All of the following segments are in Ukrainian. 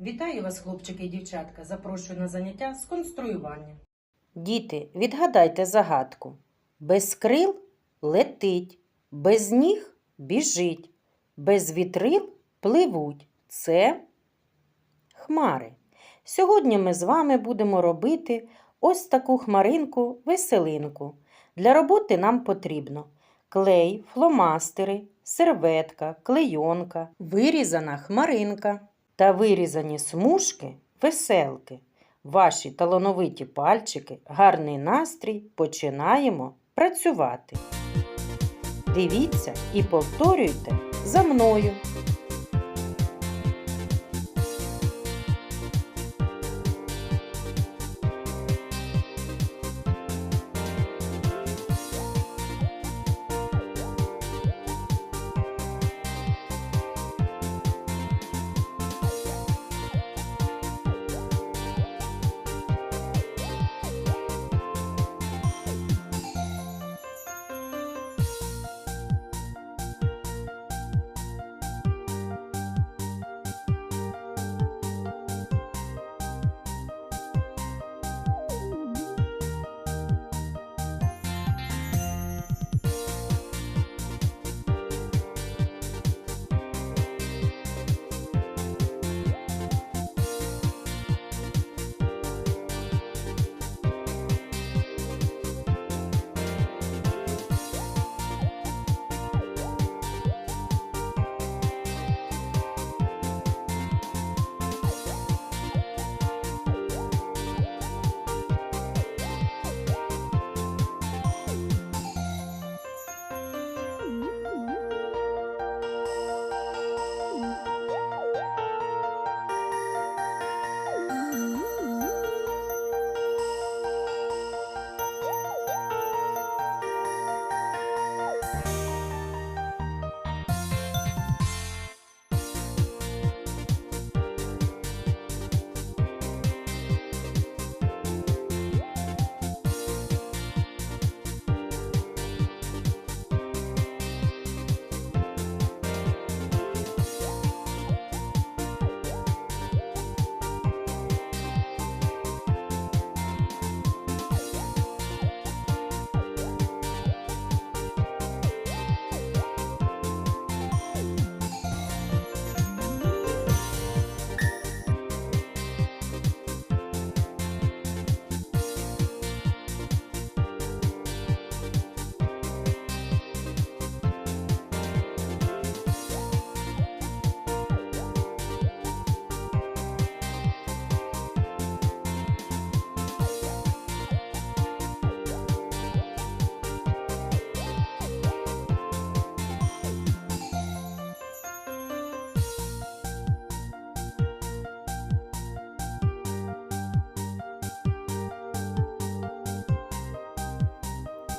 Вітаю вас, хлопчики і дівчатка. Запрошую на заняття з конструювання. Діти, відгадайте загадку. Без крил летить, без ніг біжить, без вітрил пливуть. Це хмари. Сьогодні ми з вами будемо робити ось таку хмаринку-веселинку. Для роботи нам потрібно клей, фломастери, серветка, клейонка, вирізана хмаринка та вирізані смужки веселки. Ваші талановиті пальчики, гарний настрій. Починаємо працювати. Дивіться і повторюйте за мною.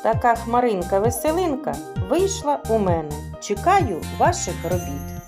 Така хмаринка-веселинка вийшла у мене. Чекаю ваших робіт.